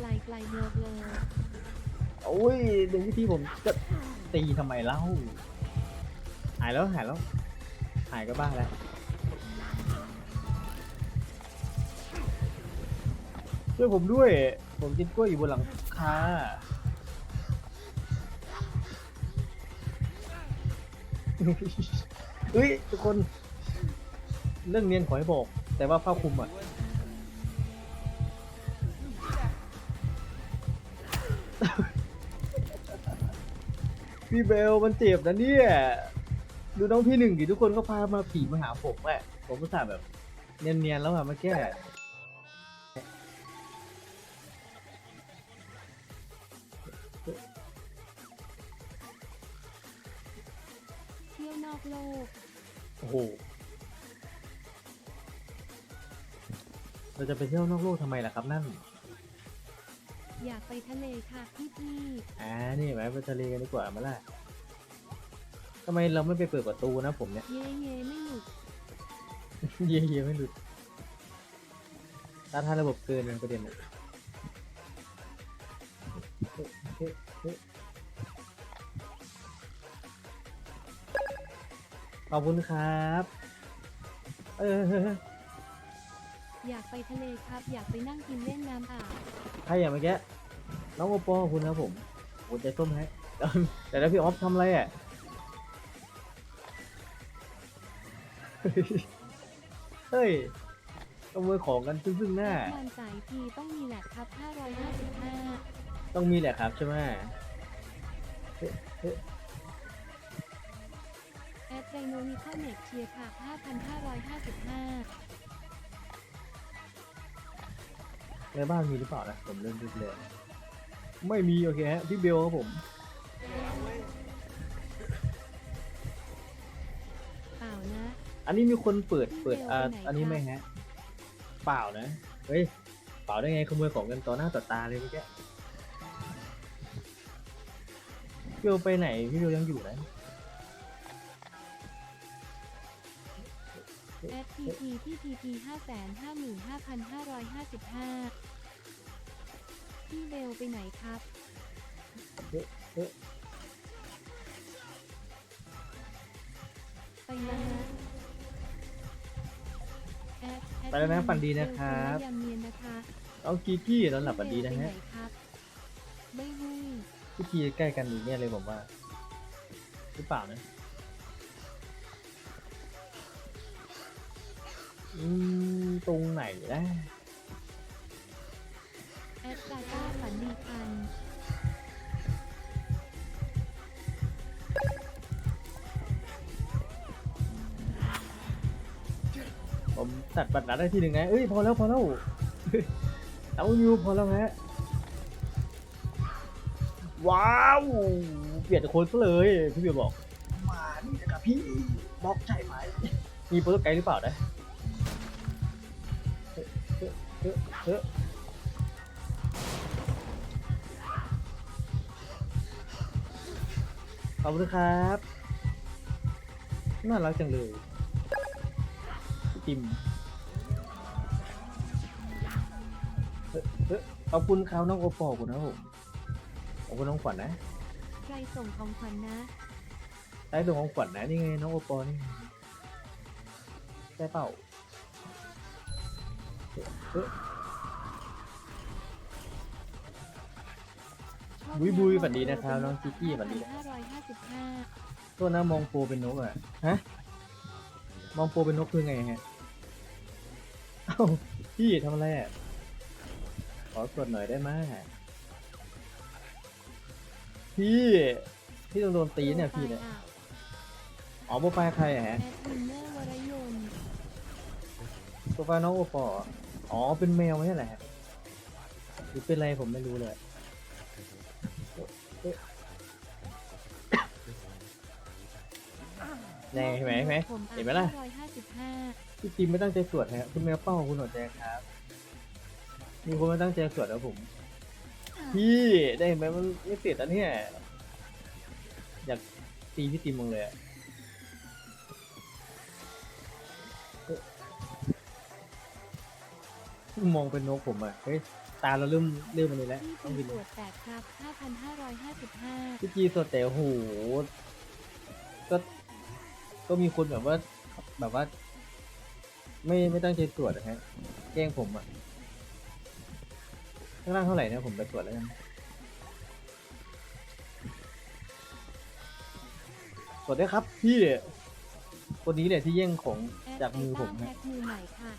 ไกลไกลเบลอเบลโอ้ยดูวิธีผมจะตีทำไมเล่า หายแล้วหายแล้ว หายก็บ้าแล้ว ช่วยผมด้วย ผมกินกล้วยอยู่บนหลังคาเฮ้ยทุกคน เรื่องเนียนขอให้บอก แต่ว่าผ้าคลุมอะ พี่เบลมันเจ็บนะเนี่ย ดูน้องพี่หนึ่งดิทุกคนก็พามาผีมาหาผมอะผมก็สาห์แบบเนียนๆแล้วอะเมื่อกี้เที่ยวนอกโลก โอ้โห เราจะไปเที่ยวนอกโลกทำไมล่ะครับนั่น อยากไปทะเลค่ะพี่พี่อ่านี่ไหมไปทะเลกันดีกว่ามาล่ะทำไมเราไม่ไปเปิดประตูนะผมเนี่ย เย่เย่ไม่หลุดเยี่ยเยี่ยไม่หลุดต้านทานระบบเกินเป็นประเด็นอะเฮ้ยเฮ้ยเฮ้ยขอบคุณครับ เออ อยากไปทะเลครับ อยากไปนั่งกินเล่นน้ำอาบใครอย่างเมื่อกี้ น้องโอปอขอบคุณครับผมหัวใจส้มฮะแต่แล้วพี่ออฟทำอะไรอะเฮ้ยขโมยของกันซึ่งๆหน้ามันสายพีต้องมีแหละครับ 555ต้องมีแหละครับใช่ไหมเฮ้ยเฮ้ยแอดไดโนมิคอเน็ตเชียร์ค่ะ5,555ในบ้านมีหรือเปล่านะผมเริ่มดูเลย ไม่มีโอเคฮะพี่เบลครับผมเปล่านะ อันนี้มีคนเปิดเปิดพี่เบลอ่าไปไหนอันนี้คะไหมฮะเปล่านะเฮ้ยเปล่าได้ไงขโมยของกันต่อหน้าต่อตาเลยเมื่อกี้พี่เบลไปไหนพี่เบลยังอยู่นะแอดทีพีที่ทีพี555,555 พี่เบลไปไหนครับเฮ้ยเฮ้ยไปแล้วนะแอดแอดไปแล้วนะฝันดีนะครับ เบลยามเนียนนะคะเอากีกี้ตอนหลับฝันดีนะพี่เบลฮะไปไหครับไม่หุ้ยพี่กีใกล้กันอีกเนี่ยเลยผมว่าหรือเปล่านะอืมตรงไหนนะ แอดกาก้าฝันดีพันผมตัดบัตรนัดได้ทีหนึ่งไงเอ้ยพอแล้วพอแล้วเอาอยู่พอแล้วฮะว้าวเปลี่ยนโค้ดซะเลยพี่เบียร์บอกมานี่นะครับพี่บล็อกใช่ไหมมีโปรโตไกด์หรือเปล่านะเฮ้ยเฮ้ยเฮ้ย ขอบคุณครับ น่ารักจังเลยพี่ติมเฮ้ยเฮ้ยขอบคุณเขาน้องโอปอลคุณนะครับผมขอบคุณน้องขวัญนะ ใครส่งของขวัญนะ ได้ตัวของขวัญนะนี่ไงน้องโอปอลนี่ไงใช่เปล่าเฮ้ยเฮ้ย บุยบุยฝันดีนะครับน้องจิกกี้ฝันดีนะ555ตัวน้ามองโปเป็นนกอะ ฮะ มองโปเป็นนกคือไงฮะ เอ้าพี่ทำอะไรอะ ขอกดหน่อยได้ไหมพี่ พี่ต้องโดนตีเนี่ยพี่เนี่ย อ๋อโปรไฟล์ใครอะแอฮะดวินเนอร์วรยนต์โปรไฟล์น้องโอปออ๋อ เป็นแมวไม่ใช่เหรอฮะหรือเป็นอะไรผมไม่รู้เลย แน่เห็นไหมเห็นไหมผมเห็นไหมล่ะ555พี่จิมไม่ตั้งใจสวดฮะคุณแมวเป้าคุณหัวใจครับ มีคนไม่ตั้งใจสวดแล้วผม พี่ได้เห็นไหมมันไม่เสร็จแล้วเนี่ย อยากตีพี่จิมมงเลยอะมองเป็นนกผมอะเฮ้ยตาเราเริ่มเริ่มมันเลยแล้วพี่ต้องปีกิน ตรวจแตกครับ5,555พี่จีสดแต่โอ้โหก็ ก็มีคนแบบว่าแบบว่า ไม่ไม่ตั้งใจตรวจนะฮะแกล้งผมอะข้างล่างเท่าไหร่นะผมไปตรวจแล้วกันตรวจได้วยครับพี่คนนี้แหละที่แย่งของแอดจากมือผมไทฮะแท็กมือใหม่ค่ะ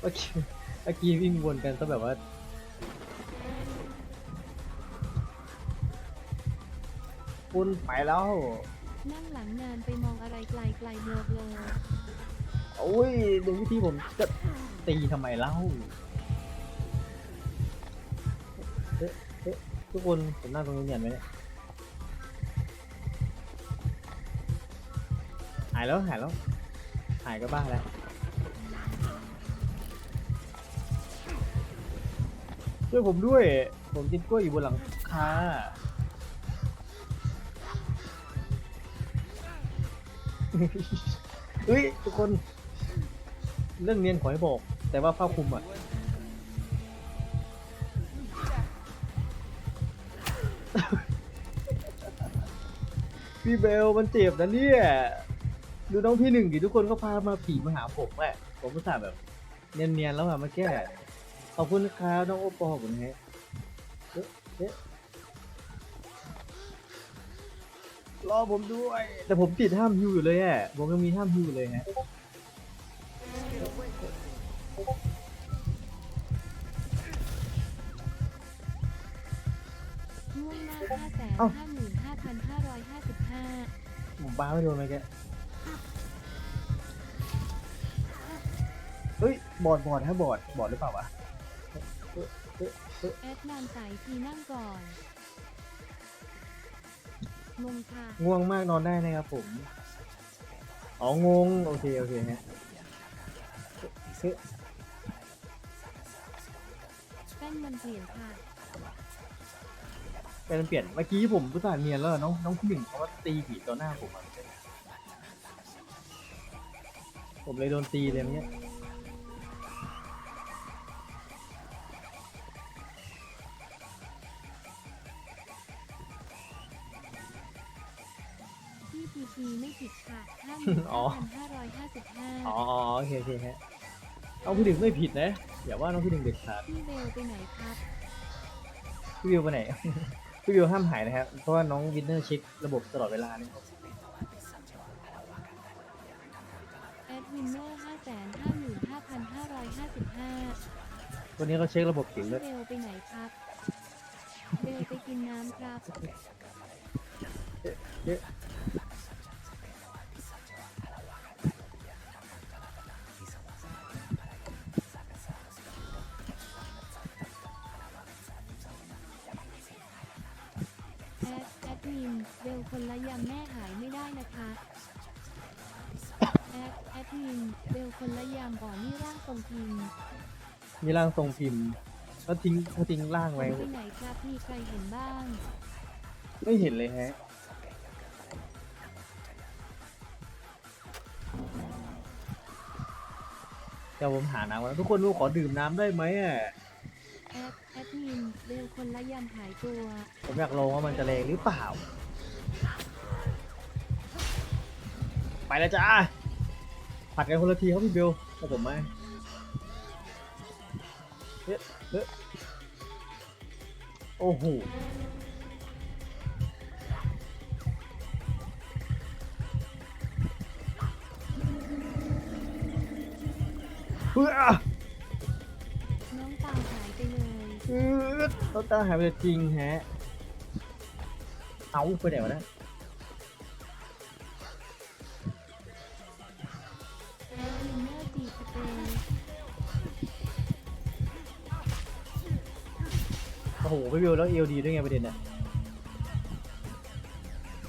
เมื่อกี้เมื่อกี้วิ่งวนกันซะแบบว่า คุณไปแล้ว นั่งหลังนานไปมองอะไรไกลไกลๆเบลอเบลอโอ้ยดูวิธีผมจะตีทำไมเล่าเอ๊ะเอ๊ะทุกคนผมนั่งตรงนี้เนียนไหมเนี่ยหายแล้วหายแล้วหายก็บ้าแล้วช่วยผมด้วย ผมกินกล้วยอยู่บนหลังคา เฮ้ยทุกคน เรื่องเนียนขอให้บอก แต่ว่าผ้าคลุมอะ พี่เบลมันเจ็บนะเนี่ย ดูน้องพี่หนึ่งดิทุกคนก็พามาผีมาหาผมแหละผมก็สาห์แบบเนียนๆแล้วอะมาแก้ขอบคุณครับน้องโอปอลขอบคุณฮะเอ๊ะเอ๊ะ รอผมด้วยแต่ผมติดห้ามฮิวอยู่เลยอะผมยังมีห้ามฮิวอยู่เลยฮะง่วงมาก5แสนเอ้าห้าหมื่นห้าพันห้าร้อยห้าสิบห้าผมบ้าไม่โดนไหมแกเฮ้ยบอดบอดฮะบอดบอดหรือเปล่าวะ แอดนานสายทีนั่งก่อน งงค่ะ ง่วงมากนอนได้นะครับผม อ๋องง โอเค โอเคฮะเฮ้ยแป้นมันเปลี่ยนค่ะ เป็นเปลี่ยน เมื่อกี้ผมประสานเนียนแล้วน้องน้องพี่หนึ่งเขาว่าตีผีต่อหน้าผมอะผมเลยโดนตีเลยเมื่อกี้ ผิดค่ะห้าหมื่นห้าพันห้าร้อยห้าสิบห้าอ๋ออ๋อโอเคโอเคฮะน้องพี่หนึ่งไม่ผิดนะอย่าว่าน้องพี่หนึ่งเด็ดขาดพี่เบลไปไหนครับพี่วิวไปไหน พี่วิวห้ามหายนะครับเพราะว่าน้องวินเนอร์เช็คระบบตลอดเวลาเนี่ยแอดวินเนอร์ห้าแสนห้าหมื่นห้าพันห้าร้อยห้าสิบห้าวันนี้เขาเช็คระบบเก่งพี่ด้วยเบลไปไหนครับ เบลไปกินน้ำครับ เยอะ นะคะแอดแอดมินเบลคนละยำก่อนนี่ร่างทรงพิมพ์มีร่างทรงพิมพ์เขาทิ้งเขาทิ้งร่างผมไว้ ไปไหนครับมีใครเห็นบ้าง ไม่เห็นเลยฮะ เดี๋ยวผมหาน้ำก่อนทุกคนดูขอดื่มน้ำได้ไหมอะ แอดแอดมินเบลคนละยำหายตัว ผมอยากลองว่ามันจะแรงหรือเปล่า ไปแล้วจ้าผัดกันคนละทีครับพี่เบลกับผมไหมเฮ้ยเฮ้ยโอ้โหเฮ้ยอะน้องตาหายไปเลยอืดต้นตาหายไปเลยจริงแฮะ เอาไปไหนวะเนะ โอ้โหพี่วิวแล้วเอลดีด้วยไงประเด็นน่ะ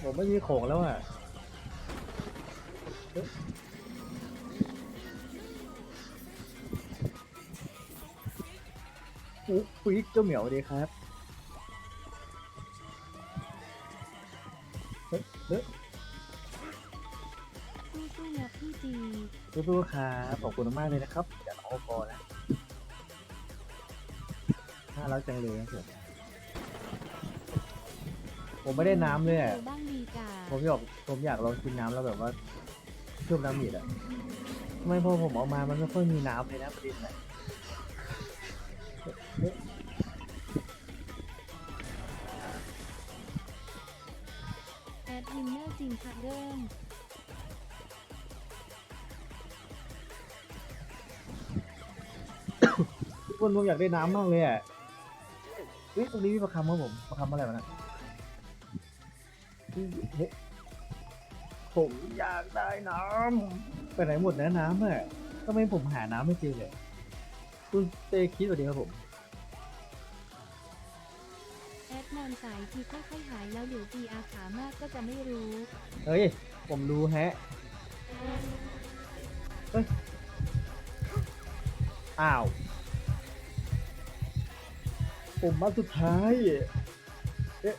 ผมไม่มีของแล้วอะเอ๊ะอุ๊ยปิ๊กเจ้าเหมียวดีครับเฮ้ยเฮ้ยสู้สู้ๆครับขอบคุณมากเลยนะครับอย่าน้องโอปอนะ น่ารักจังเลยครับผมผมไม่ได้น้ำเลยอะเจอบ้างดีจ้าผมอยากผมอยากลองกินน้ำแล้วแบบว่าชุบน้ำหมีดอะทำไมพอผมเอามามันไม่ค่อยมีน้ำเลยนะประเด็นไหนเอ๊ะแอดวินเนอร์จริงค่ะเดิมทุกคนผมอยากได้น้ำมากเลยอะ เฮ้ยตรงนี้มีประคำครับผมประคำอะไรวะนะเฮ้ยผมอยากได้น้ำไปไหนหมดนะน้ำอะทำไมผมหาน้ำไม่เจอเลยคุณเตคิดสวัสดีครับผมแอดนอนสายทีค่อยๆหายแล้วเดี๋ยวตีอาขามากก็จะไม่รู้ เฮ้ย ผมรู้แฮะเฮ้ย อ้าว ผมมาสุดท้าย เอ๊ะ